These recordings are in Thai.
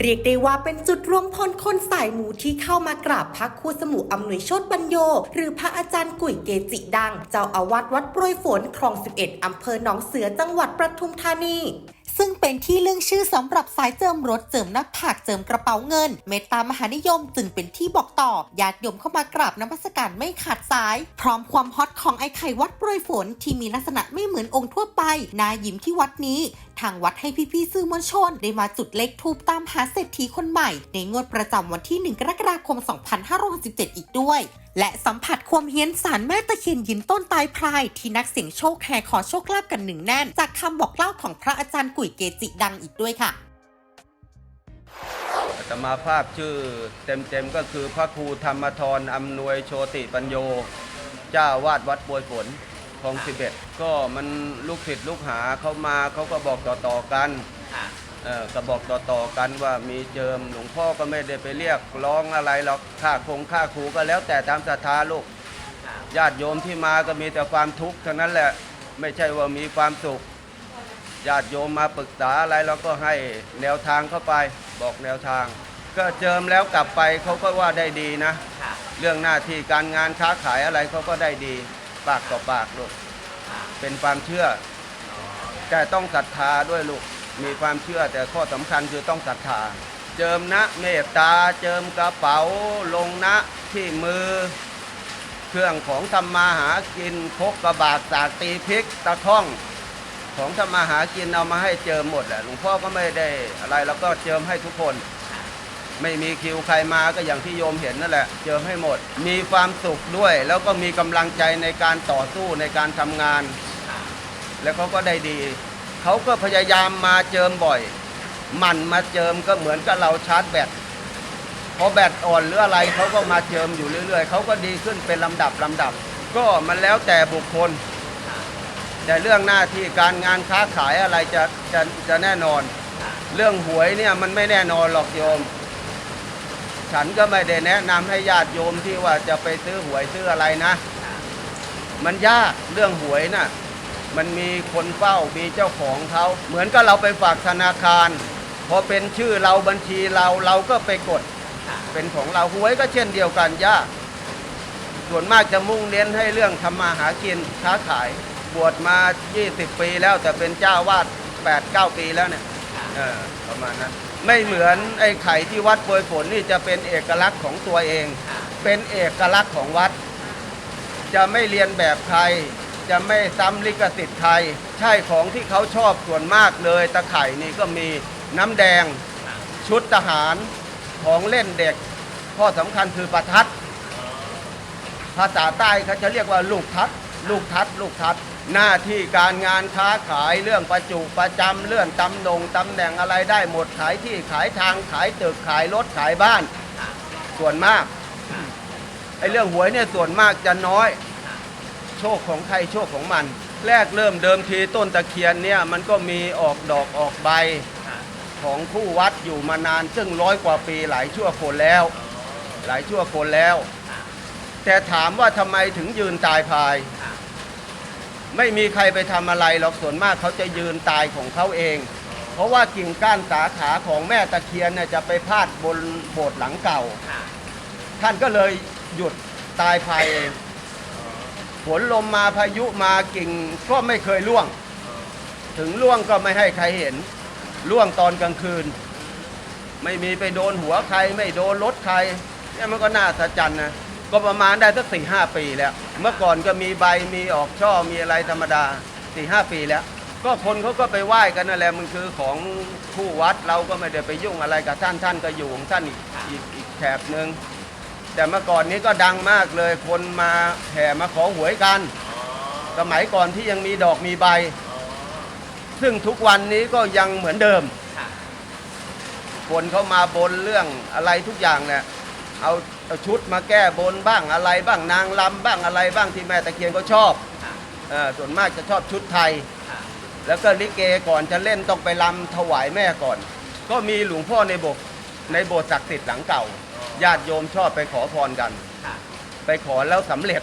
เรียกได้ว่าเป็นจุดรวมพลคนสายหมูที่เข้ามากราบพระครูสมุอำนวยโชตบัญโย หรือพระอาจารย์กุยเกจิดัง เจ้าอาวาสวัดโปรยฝนคลอง 11อำเภอหนองเสือจังหวัดปทุมธานี ซึ่งเป็นที่เรื่องชื่อสำหรับสายเจิมรถเจิมหน้าผากเจิมกระเป๋าเงิน เมตตามหานิยมจึงเป็นที่บอกต่อญาติโยมเข้ามากราบน้ำมัสการไม่ขาดสาย พร้อมความฮอตของไอ้ไข่วัดโปรยฝนที่มีลักษณะไม่เหมือนองค์ทั่วไปนายิ้มที่วัดนี้ ทางวัดให้พี่ๆสื่อมวลชน ได้มาจุดเลขทูปตามหาเศรษฐีคนใหม่ ในงวดประจำวันที่ 1 กรกฎาคม 2567 อีกด้วย และสัมผัสความเฮี้ยนสารแม่ตะเคียนยินต้นตายพราย ที่นักเสี่ยงโชคแห่ขอโชคลาภกันหนึ่งแน่น จากคำบอกเล่าของพระอาจารย์กุยเกจิดังอีกด้วยค่ะอาตมาภาพชื่อเต็มๆก็คือพระครูธรรมทรอำนวยโชติปัญโย เจ้าวาดวัดบวยฝนคลองสิบเอ็ดก็มันลูกศิษย์ลูกหาเขามาเขาก็บอกต่อๆกัน เออก็บอกต่อๆกันว่ามีเจิมหลวงพ่อก็ไม่ได้ไปเรียกร้องอะไรหรอกค่าคงค่าครูก็แล้วแต่ตามศรัทธาลูกญาติโยมที่มาก็มีแต่ความทุกข์เท่านั้นแหละไม่ใช่ว่ามีความสุขญาติโยมมาปรึกษาอะไรเราก็ให้แนวทางเข้าไปบอกแนวทาง ก็เจิมแล้วกลับไปเขาก็ว่าได้ดีนะ เรื่องหน้าที่การงานค้าขายอะไรเขาก็ได้ดีปากต่อปากลูกเป็นความเชื่อ แต่ต้องศรัทธาด้วยลูก มีความเชื่อแต่ข้อสำคัญคือต้องศรัทธา เจิมนะเมตตา เจิมกระเป๋า ลงนะที่มือ เครื่องของทำมาหากินพกกระบาดสากตีพริกตะข้องของทำมาหากินเอามาให้เจิมหมดแหละหลวงพ่อก็ไม่ได้อะไรแล้วก็เจิมให้ทุกคน ไม่มีคิวใครมาก็อย่างที่โยมเห็นนั่นแหละ เจิมให้หมด มีความสุขด้วย แล้วก็มีกำลังใจในการต่อสู้ในการทำงาน แล้วเขาก็ได้ดี เขาก็พยายามมาเจิมบ่อยหมั่นมาเจิมก็เหมือนกับเราชาร์จแบตพอแบตอ่อนหรืออะไรเขาก็มาเจิมอยู่เรื่อย ๆเขาก็ดีขึ้นเป็นลำดับลำดับ ก็มันแล้วแต่บุคคล แต่เรื่องหน้าที่การงานค้าขายอะไรจะจะจะแน่นอน เรื่องหวยเนี่ยมันไม่แน่นอนหรอกโยม ฉันก็ไม่ได้แนะนำให้ญาติโยมที่ว่าจะไปซื้อหวยซื้ออะไรนะ มันยากเรื่องหวยน่ะ มันมีคนเฝ้ามีเจ้าของเขาเหมือนกับเราไปฝากธนาคาร พอเป็นชื่อเราบัญชีเราเราก็ไปกด เป็นของเราหวยก็เช่นเดียวกันย่าส่วนมากจะมุ่งเน้นให้เรื่องทำมาหากินค้าขายบวชมา 20 ปีแล้วแต่เป็นเจ้าวาด8 9 ปีแล้วเนี่ยเออประมาณนั้นไม่เหมือนไอ้ไข่ที่วัดโปรยฝนนี่จะเป็นเอกลักษณ์ของตัวเอง เป็นเอกลักษณ์ของวัด จะไม่เรียนแบบใคร จะไม่ซ้ำลิขสิทธิ์ใครใช่ของที่เขาชอบส่วนมากเลย ตะไคร่นี่ก็มีน้ำแดงชุดทหารของเล่นเด็ก ข้อสำคัญคือประทัด ภาษาใต้เขาจะเรียกว่าลูกทัด ลูกทัด ลูกทัด หน้าที่การงานค้าขายเรื่องประจุประจำเลื่อนตำหนงตำแหน่งอะไรได้หมดขายที่ขายทางขายตึกขายรถขายบ้าน ส่วนมากไอ้เรื่องหวยเนี่ยส่วนมากจะน้อย ชคของใครโชคของมัน แรกเริ่มเดิมทีต้นตะเคียนเนี่ยมันก็มีออกดอกออกใบของคู่วัดอยู่มานาน ซึ่งร้อยกว่าปีหลายชั่วคนแล้ว หลายชั่วคนแล้ว แต่ถามว่าทำไมถึงยืนตายพาย ไม่มีใครไปทำอะไรหรอกส่วนมากเขาจะยืนตายของเขาเอง เพราะว่ากิ่งก้านสาขาของแม่ตะเคียนเนี่ยจะไปพาดบนโบสถ์หลังเก่า ท่านก็เลยหยุดตายภายเอง ฝนลมมาพายุมากิ่งก็ไม่เคยล่วง ถึงล่วงก็ไม่ให้ใครเห็นล่วงตอนกลางคืน ไม่มีไปโดนหัวใคร ไม่โดนรถใครเนี่ยมันก็น่าสะใจนะก็ประมาณได้สักสี่ห้าปีแล้ว เมื่อก่อนก็มีใบมีออกช่อมีอะไรธรรมดาสี่ห้าปีแล้ว ก็คนเขาก็ไปไหว้กันนั่นแหละมันคือของผู้วัดเราก็ไม่ได้ไปยุ่งอะไรกับท่านท่านก็อยู่ของท่านอีกอีกอีกแถบหนึ่ง แต่เมื่อก่อนนี้ก็ดังมากเลยคนมาแห่มาขอหวยกัน สมัยก่อนที่ยังมีดอกมีใบ ซึ่งทุกวันนี้ก็ยังเหมือนเดิม คนเขามาบนเรื่องอะไรทุกอย่างเนี่ยเอาเอาชุดมาแก้บนบ้างอะไรบ้างนางลำบ้างอะไรบ้างที่แม่ตะเคียนก็ชอบเออส่วนมากจะชอบชุดไทย แล้วก็ลิเกก่อนจะเล่นต้องไปลำถวายแม่ก่อน ก็มีหลวงพ่อในโบสถ์ในโบสถ์ศักดิ์สิทธิ์หลังเก่า ญาติโยมชอบไปขอพรกันไปขอแล้วสำเร็จ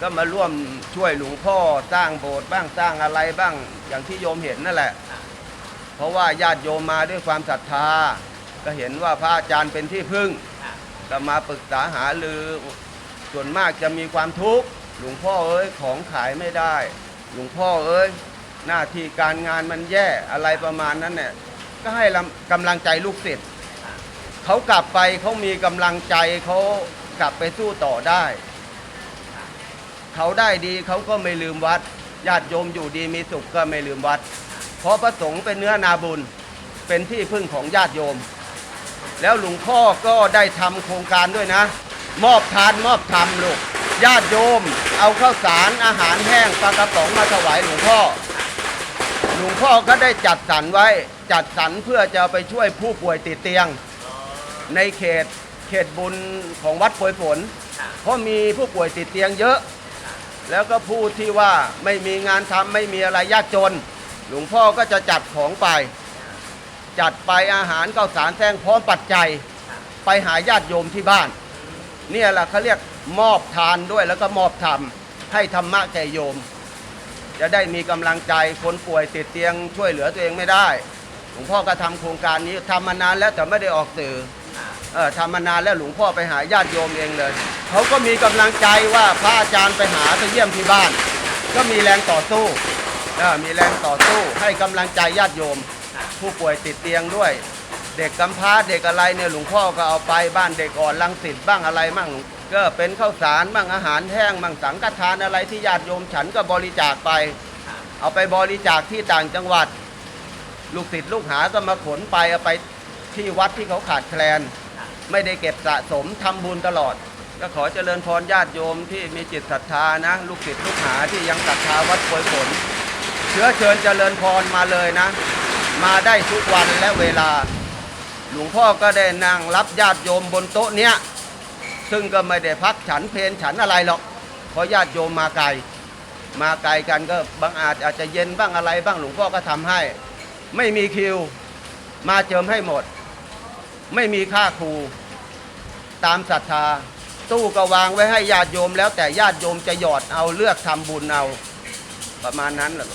ก็มาร่วมช่วยหลวงพ่อสร้างโบสถ์บ้างสร้างอะไรบ้างอย่างที่โยมเห็นนั่นแหละเพราะว่าญาติโยมมาด้วยความศรัทธา ก็เห็นว่าพระอาจารย์เป็นที่พึ่งก็มาปรึกษาหารือส่วนมากจะมีความทุกข์หลวงพ่อเอ้ยของขายไม่ได้ หลวงพ่อเอ้ยหน้าที่การงานมันแย่อะไรประมาณนั้นเนี่ยก็ให้กำลังใจลูกศิษย์ เขากลับไปเขามีกำลังใจเขากลับไปสู้ต่อได้ เขาได้ดีเขาก็ไม่ลืมวัดญาติโยมอยู่ดีมีสุขก็ไม่ลืมวัด เพราะพระสงฆ์เป็นเนื้อนาบุญเป็นที่พึ่งของญาติโยม แล้วหลวงพ่อก็ได้ทำโครงการด้วยนะ มอบทานมอบธรรมลูกญาติโยม เอาข้าวสารอาหารแห้งปลากระป๋องมาถวายหลวงพ่อ หลวงพ่อก็ได้จัดสรรไว้จัดสรรเพื่อจะไปช่วยผู้ป่วยติดเตียง ในเขตเขตบุญของวัดโพยฝนเพราะมีผู้ป่วยติดเตียงเยอะ แล้วก็ผู้ที่ว่าไม่มีงานทำไม่มีอะไรยากจน หลวงพ่อก็จะจัดของไป จัดไปอาหารข้าวสารแซงพร้อมปัจจัย ไปหาญาติโยมที่บ้าน เนี่ยแหละเขาเรียกมอบทานด้วยแล้วก็มอบธรรมให้ธรรมะแก่โยม จะได้มีกำลังใจคนป่วยติดเตียงช่วยเหลือตัวเองไม่ได้ หลวงพ่อก็ทำโครงการนี้ทำมานานแล้วแต่ไม่ได้ออกสื่อ เออทำมานานแล้วหลวงพ่อไปหาญาติโยมเองเลยเขาก็มีกำลังใจว่าพระอาจารย์ไปหาไปเยี่ยมที่บ้าน ก็มีแรงต่อสู้เออมีแรงต่อสู้ให้กำลังใจญาติโยม ผู้ป่วยติดเตียงด้วย เด็กกำพร้าเด็กอะไรเนี่ยหลวงพ่อก็เอาไปบ้านเด็กอ่อนลังสิตบ้างอะไรมั่งก็เป็นข้าวสารบ้างอาหารแห้งบ้างสังฆทานอะไรที่ญาติโยมฉันก็บริจาคไป เอาไปบริจาคที่ต่างจังหวัด ลูกศิษย์ลูกหาก็มาขนไปเอาไปที่วัดที่เขาขาดแคลน ไม่ได้เก็บสะสมทำบุญตลอด ก็ขอเจริญพรญาติโยมที่มีจิตศรัทธานะ ลูกศิษย์ลูกหาที่ยังศรัทธาวัดโพยผล เชื้อเชิญเจริญพรมาเลยนะ มาได้ทุกวันและเวลา หลวงพ่อก็ได้นั่งรับญาติโยมบนโต๊ะเนี้ยซึ่งก็ไม่ได้พักฉันเพนฉันอะไรหรอกเพราะญาติโยมมาไกลมาไกลกันก็บางอาจอาจจะเย็นบ้างอะไรบ้างหลวงพ่อก็ทำให้ ไม่มีคิว มาเจิมให้หมด ไม่มีค่าครู ตามศรัทธา ตู้ก็วางไว้ให้ญาติโยมแล้วแต่ญาติโยมจะหยอดเอาเลือกทำบุญเอาประมาณนั้นแหละ